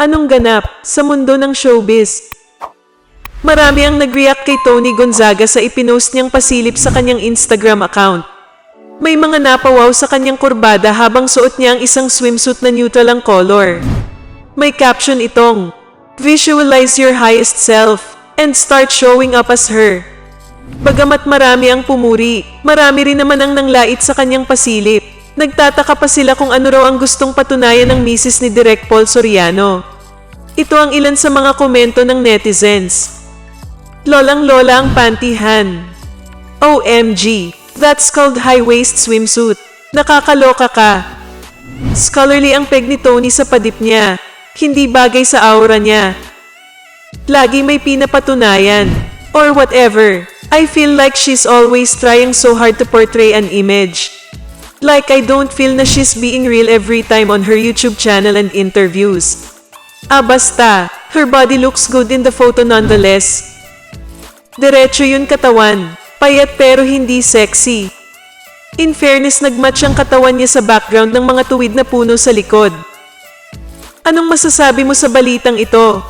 Anong ganap sa mundo ng showbiz? Marami ang nag-react kay Tony Gonzaga sa ipinost niyang pasilip sa kanyang Instagram account. May mga napawaw sa kanyang kurbada habang suot niya ang isang swimsuit na neutral ang color. May caption itong, Visualize your highest self and start showing up as her. Bagamat marami ang pumuri, marami rin naman ang nanglait sa kanyang pasilip. Nagtataka pa sila kung ano raw ang gustong patunayan ng misis ni Direk Paul Soriano. Ito ang ilan sa mga komento ng netizens. Lolang-lola ang pantihan. OMG, that's called high-waist swimsuit. Nakakaloka ka. Scholarly ang peg ni Tony sa padip niya. Hindi bagay sa aura niya. Lagi may pinapatunayan. Or whatever. I feel like she's always trying so hard to portray an image. Like I don't feel na she's being real every time on her YouTube channel and interviews. Ah basta, her body looks good in the photo nonetheless. Diretso yun katawan, payat pero hindi sexy. In fairness, nagmatch ang katawan niya sa background ng mga tuwid na puno sa likod. Anong masasabi mo sa balitang ito?